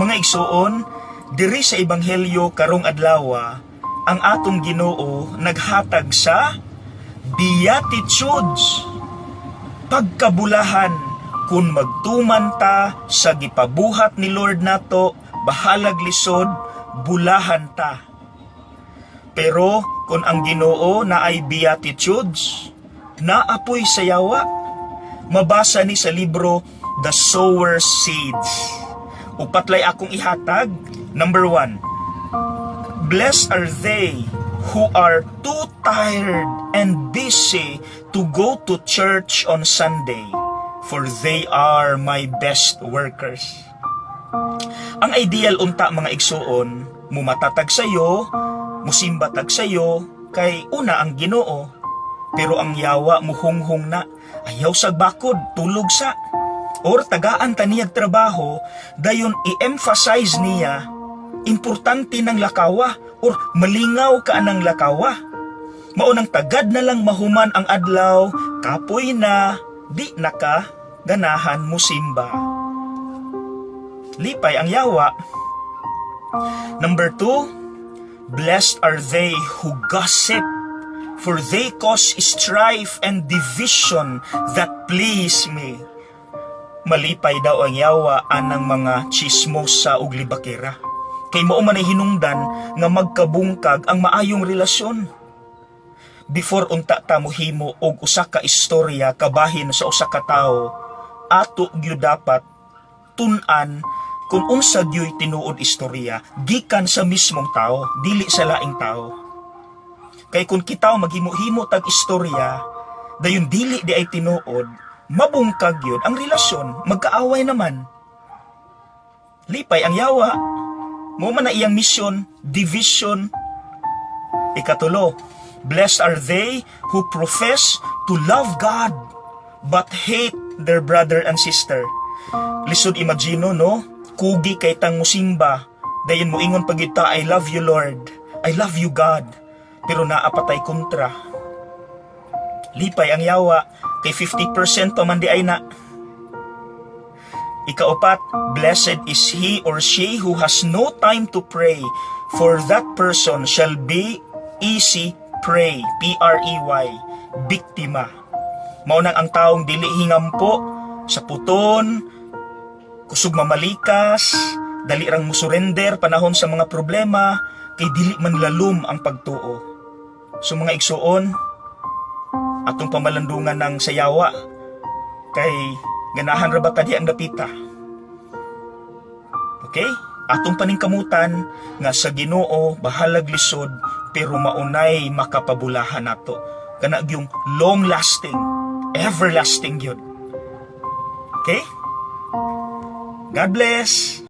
Mga igsuon, diri sa ebanghelyo karong adlaw ang atong Ginoo naghatag sa beatitudes. Pagkabulahan kung magtuman ta sa gipabuhat ni Lord nato, bahalag lisod, bulahan ta. Pero kung ang Ginoo na ay beatitudes, naapoy sa yawa. Mabasa ni sa libro The Sower's Seeds. Upatlay akong ihatag. Number one, Blessed are they who are too tired and busy to go to church on Sunday, for they are my best workers. Ang ideal unta mga igsuon, mumatatag sayo, musimbatag sayo, kay una ang ginoo. Pero ang yawa muhunghong na, ayaw sa bakod, tulog sa. Or tagaan taniyag trabaho, dayon i-emphasize niya, importante ng lakawa, or malingaw ka ng lakawa. Maunang tagad na lang mahuman ang adlaw, kapoy na, di naka, ganahan mo simba. Lipay ang yawa. Number two, blessed are they who gossip, for they cause strife and division that please me. Malipay daw ang yawa anang mga chismosa ug libakera. Kay mao man hinungdan nga magkabungkag ang maayong relasyon. Before unta ta mohimo og usa ka istorya kabahin sa usa ka tawo, ato gyud dapat tun-an kung unsa gyud tinuod istorya gikan sa mismong tao, dili sa laing tao. Kay kung kita maghimo-himo tag istorya, dayon dili di ay tinuod, mabungkag yun ang relasyon, magkaaway naman. Lipay ang yawa. Mo man na iyang mission, division. Ikatulo, blessed are they who profess to love God but hate their brother and sister. Lisod imagino, no? Kugi kay tang musimba. Dayon mo ingon pagita, I love you Lord. I love you God. Pero naapatay kontra. Lipay ang yawa, kay 50% pa man di ay na. Ikaapat, blessed is he or she who has no time to pray, for that person shall be easy prey, P-R-E-Y, biktima. Maunang ang taong dili hingampo sa puton, kusog mamalikas, dali rang musurrender panahon sa mga problema, kay dili man lalum ang pagtuo. So mga igsuon, atong pamalandungan ng sayawa, kay ganahan ra ba kadi ang dapita. Okay? Atong paningkamutan nga sa Ginoo bahalag lisod pero maunay makapabulahan nato. Kana yung long lasting, everlasting yun. Okay? God bless.